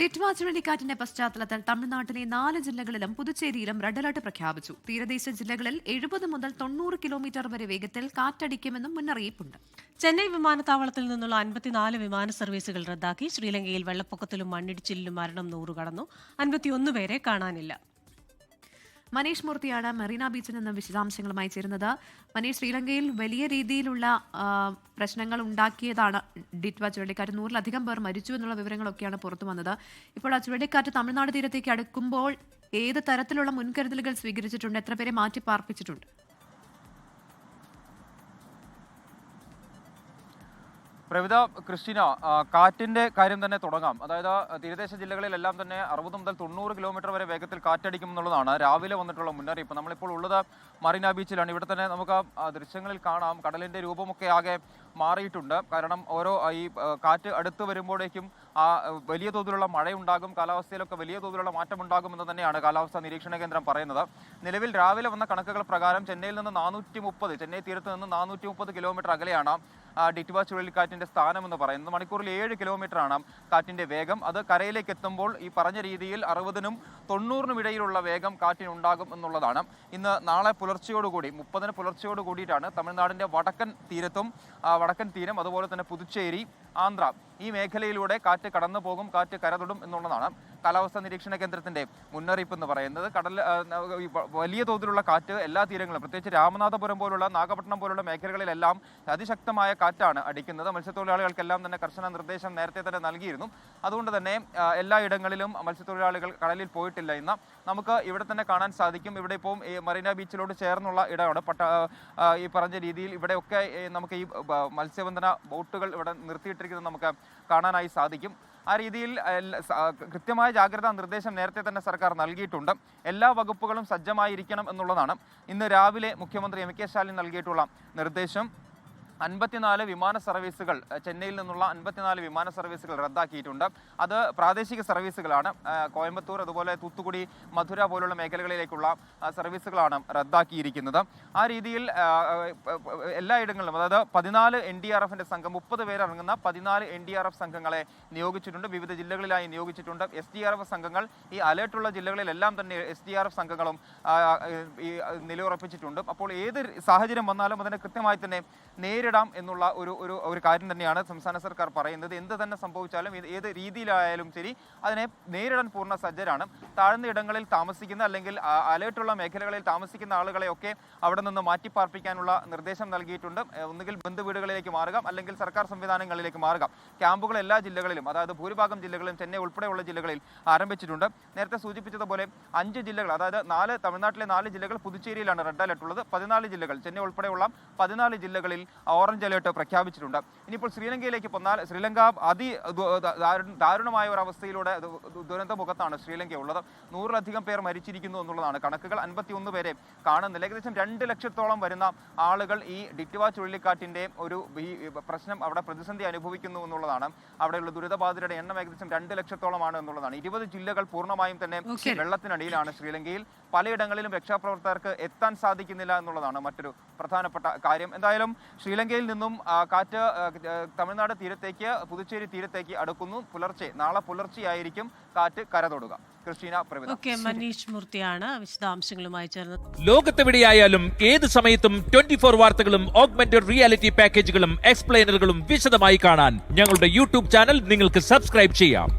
ഡിറ്റ്വ ചുഴലിക്കാറ്റിന്റെ പശ്ചാത്തലത്തിൽ തമിഴ്നാട്ടിലെ നാല് ജില്ലകളിലും പുതുച്ചേരിയിലും റെഡ് അലർട്ട് പ്രഖ്യാപിച്ചു. തീരദേശ ജില്ലകളിൽ എഴുപത് മുതൽ തൊണ്ണൂറ് കിലോമീറ്റർ വരെ വേഗത്തിൽ കാറ്റടിക്കുമെന്നും മുന്നറിയിപ്പുണ്ട്. ചെന്നൈ വിമാനത്താവളത്തിൽ നിന്നുള്ള അൻപത്തിനാല് വിമാന സർവീസുകൾ റദ്ദാക്കി. ശ്രീലങ്കയിൽ വെള്ളപ്പൊക്കത്തിലും മണ്ണിടിച്ചിലിലും മരണം നൂറ് കടന്നു. അൻപത്തിയൊന്ന് പേരെ കാണാനില്ല. മനീഷ് മൂർത്തിയാണ് മെറീന ബീച്ചിൽ നിന്ന് വിശദാംശങ്ങളുമായി ചേരുന്നത്. മനീഷ് ശ്രീലങ്കയിൽ വലിയ രീതിയിലുള്ള പ്രശ്നങ്ങൾ ഉണ്ടാക്കിയതാണ് ഡിറ്റ്വ ചുഴലിക്കാറ്റ്. നൂറിലധികം പേർ മരിച്ചു എന്നുള്ള വിവരങ്ങളൊക്കെയാണ് പുറത്തു വന്നത്. ഇപ്പോൾ ആ ചുഴലിക്കാറ്റ് തമിഴ്നാട് തീരത്തേക്ക് അടുക്കുമ്പോൾ ഏത് തരത്തിലുള്ള മുൻകരുതലുകൾ സ്വീകരിച്ചിട്ടുണ്ട്? എത്ര പേരെ മാറ്റി പാർപ്പിച്ചിട്ടുണ്ട് പ്രവിത ക്രിസ്റ്റിന കാറ്റിന്റെ കാര്യം തന്നെ തുടങ്ങാം. അതായത് തീരദേശ ജില്ലകളിലെല്ലാം തന്നെ അറുപത് മുതൽ തൊണ്ണൂറ് കിലോമീറ്റർ വരെ വേഗത്തിൽ കാറ്റടിക്കും എന്നുള്ളതാണ് രാവിലെ വന്നിട്ടുള്ള മുന്നറിയിപ്പ്. നമ്മളിപ്പോൾ ഉള്ളത് മറീന ബീച്ചിലാണ്. ഇവിടെ തന്നെ നമുക്ക് ദൃശ്യങ്ങളിൽ കാണാം. കടലിന്റെ രൂപമൊക്കെ ആകെ മാറിയിട്ടുണ്ട്. കാരണം ഓരോ ഈ കാറ്റ് അടുത്ത് വരുമ്പോഴേക്കും ആ വലിയ തോതിലുള്ള മഴയുണ്ടാകും. കാലാവസ്ഥയിലൊക്കെ വലിയ തോതിലുള്ള മാറ്റം ഉണ്ടാകുമെന്ന് തന്നെയാണ് കാലാവസ്ഥാ നിരീക്ഷണ കേന്ദ്രം പറയുന്നത്. നിലവിൽ രാവിലെ വന്ന കണക്കുകൾ പ്രകാരം ചെന്നൈയിൽ നിന്ന് നാനൂറ്റി ചെന്നൈ തീരത്ത് നിന്ന് നാനൂറ്റി കിലോമീറ്റർ അകലെയാണ് ഡിറ്റ്വ സ്ഥാനം എന്ന് പറയുന്നത് മണിക്കൂറിൽ ഏഴ് കിലോമീറ്റർ ആണ് കാറ്റിന്റെ വേഗം. അത് കരയിലേക്ക് എത്തുമ്പോൾ ഈ പറഞ്ഞ രീതിയിൽ അറുപതിനും തൊണ്ണൂറിനും ഇടയിലുള്ള വേഗം കാറ്റിനുണ്ടാകും എന്നുള്ളതാണ്. ഇന്ന് നാളെ പുലർച്ചയോടുകൂടി മുപ്പതിന് പുലർച്ചയോട് കൂടിയിട്ടാണ് തമിഴ്നാടിന്റെ വടക്കൻ തീരത്തും വടക്കൻ തീരം അതുപോലെ തന്നെ പുതുച്ചേരി ആന്ധ്ര ഈ മേഖലയിലൂടെ കാറ്റ് കടന്നു പോകും കാറ്റ് കരതൊടും എന്നുള്ളതാണ്. കാലാവസ്ഥാ നിരീക്ഷണ കേന്ദ്രത്തിന്റെ മുന്നറിയിപ്പ് എന്ന് പറയുന്നത് കടൽ വലിയ തോതിലുള്ള കാറ്റ് എല്ലാ തീരങ്ങളും പ്രത്യേകിച്ച് രാമനാഥപുരം പോലുള്ള നാഗപട്ടണം പോലുള്ള മേഖലകളിലെല്ലാം അതിശക്തമായ കാറ്റാണ് അടിക്കുന്നത്. മത്സ്യത്തൊഴിലാളികൾക്കെല്ലാം തന്നെ കർശന നിർദ്ദേശം നേരത്തെ തന്നെ നൽകിയിരുന്നു. അതുകൊണ്ട് തന്നെ എല്ലായിടങ്ങളിലും മത്സ്യത്തൊഴിലാളികൾ കടലിൽ പോയിട്ടില്ല ഇന്ന് നമുക്ക് ഇവിടെ തന്നെ കാണാൻ സാധിക്കും. ഇവിടെ ഇപ്പോൾ മറീന ബീച്ചിലോട് ചേർന്നുള്ള ഇടമാണ്. പട്ട ഈ പറഞ്ഞ രീതിയിൽ ഇവിടെയൊക്കെ നമുക്ക് ഈ മത്സ്യബന്ധന ബോട്ടുകൾ ഇവിടെ നിർത്തിയിട്ടിരിക്കുന്നത് നമുക്ക് കാണാനായി സാധിക്കും. ആ രീതിയിൽ കൃത്യമായ ജാഗ്രതാ നിർദ്ദേശം നേരത്തെ തന്നെ സർക്കാർ നൽകിയിട്ടുണ്ട്. എല്ലാ വകുപ്പുകളും സജ്ജമായിരിക്കണം എന്നുള്ളതാണ്. ഇന്ന് രാവിലെ മുഖ്യമന്ത്രി എം കെ സ്റ്റാലിൻ നൽകിയിട്ടുള്ള നിർദ്ദേശം. അൻപത്തിനാല് വിമാന സർവീസുകൾ ചെന്നൈയിൽ നിന്നുള്ള അൻപത്തിനാല് വിമാന സർവീസുകൾ റദ്ദാക്കിയിട്ടുണ്ട്. അത് പ്രാദേശിക സർവീസുകളാണ്. കോയമ്പത്തൂർ അതുപോലെ തൂത്തുക്കുടി മധുര പോലുള്ള മേഖലകളിലേക്കുള്ള സർവീസുകളാണ് റദ്ദാക്കിയിരിക്കുന്നത്. ആ രീതിയിൽ എല്ലായിടങ്ങളിലും അതായത് പതിനാല് എൻ ഡി ആർ എഫിന്റെ സംഘം മുപ്പത് പേരടങ്ങുന്ന പതിനാല് എൻ ഡി ആർ എഫ് സംഘങ്ങളെ നിയോഗിച്ചിട്ടുണ്ട്. വിവിധ ജില്ലകളിലായി നിയോഗിച്ചിട്ടുണ്ട്. എസ് ഡി ആർ എഫ് സംഘങ്ങൾ ഈ അലേർട്ടുള്ള ജില്ലകളിലെല്ലാം തന്നെ എസ് ഡി ആർ എഫ് സംഘങ്ങളും നിലയുറപ്പിച്ചിട്ടുണ്ട്. അപ്പോൾ ഏത് സാഹചര്യം വന്നാലും അതിനെ കൃത്യമായി തന്നെ നേരിടാം എന്നുള്ള ഒരു ഒരു ഒരു കാര്യം തന്നെയാണ് സംസ്ഥാന സർക്കാർ പറയുന്നത്. എന്ത് തന്നെ സംഭവിച്ചാലും ഏത് രീതിയിലായാലും ശരി അതിനെ നേരിടാൻ പൂർണ സജ്ജരാണ്. താഴ്ന്ന ഇടങ്ങളിൽ താമസിക്കുന്ന അല്ലെങ്കിൽ അലേർട്ടുള്ള മേഖലകളിൽ താമസിക്കുന്ന ആളുകളെയൊക്കെ അവിടെ നിന്ന് മാറ്റിപ്പാർപ്പിക്കാനുള്ള നിർദ്ദേശം നൽകിയിട്ടുണ്ട്. ഒന്നുകിൽ ബന്ധുവീടുകളിലേക്ക് മാറുക അല്ലെങ്കിൽ സർക്കാർ സംവിധാനങ്ങളിലേക്ക് മാറുക. ക്യാമ്പുകൾ എല്ലാ ജില്ലകളിലും അതായത് ഭൂരിഭാഗം ജില്ലകളിലും ചെന്നൈ ഉൾപ്പെടെയുള്ള ജില്ലകളിൽ ആരംഭിച്ചിട്ടുണ്ട്. നേരത്തെ സൂചിപ്പിച്ചതുപോലെ അഞ്ച് ജില്ലകൾ അതായത് നാല് തമിഴ്നാട്ടിലെ നാല് ജില്ലകൾ പുതുച്ചേരിയിലാണ് റെഡ് അലർട്ട് ഉള്ളത് പതിനാല് ജില്ലകൾ ചെന്നൈ ഉൾപ്പെടെയുള്ള പതിനാല് ജില്ലകളിൽ ഓറഞ്ച് അലേർട്ട് പ്രഖ്യാപിച്ചിട്ടുണ്ട്. ഇനിയിപ്പോൾ ശ്രീലങ്കയിലേക്ക് പോന്നാൽ ശ്രീലങ്ക അതി ദാരുണമായ ഒരു അവസ്ഥയിലൂടെ ദുരന്ത മുഖത്താണ് ശ്രീലങ്ക ഉള്ളത് നൂറിലധികം പേർ മരിച്ചിരിക്കുന്നു എന്നുള്ളതാണ് കണക്കുകൾ. അൻപത്തിയൊന്ന് പേരെ കാണുന്നില്ല. ഏകദേശം രണ്ട് ലക്ഷത്തോളം വരുന്ന ആളുകൾ ഈ ഡിറ്റുവ ചുഴലിക്കാറ്റിന്റെ ഒരു പ്രശ്നം അവിടെ പ്രതിസന്ധി അനുഭവിക്കുന്നു എന്നുള്ളതാണ്. അവിടെയുള്ള ദുരിതബാധിതരുടെ എണ്ണം ഏകദേശം രണ്ട് ലക്ഷത്തോളമാണ് എന്നുള്ളതാണ്. ഇരുപത് ജില്ലകൾ പൂർണമായും തന്നെ വെള്ളത്തിനടിയിലാണ് ശ്രീലങ്കയിൽ. പലയിടങ്ങളിലും രക്ഷാപ്രവർത്തകർക്ക് എത്താൻ സാധിക്കുന്നില്ല എന്നുള്ളതാണ് മറ്റൊരു പ്രധാനപ്പെട്ട കാര്യം. എന്തായാലും ശ്രീലങ്കയിൽ നിന്നും കാറ്റ് തമിഴ്നാട് തീരത്തേക്ക് പുതുച്ചേരി തീരത്തേക്ക് അടുക്കുന്നു. പുലർച്ചെ നാളെ പുലർച്ചെയായിരിക്കും കാറ്റ് കരതൊടുക. ക്രിസ്റ്റീന ഓക്കെ മനീഷ് മൂർത്തിയാണ് വിശദാംശങ്ങളുമായി ചേർന്നത്. ലോകത്തെവിടെയായാലും ഏത് സമയത്തും ട്വന്റി ഫോർ വാർത്തകളും ഓഗ്മെന്റഡ് റിയാലിറ്റി പാക്കേജുകളും എക്സ്പ്ലെയിനറുകളും വിശദമായി കാണാൻ ഞങ്ങളുടെ യൂട്യൂബ് ചാനൽ നിങ്ങൾക്ക് സബ്സ്ക്രൈബ് ചെയ്യാം.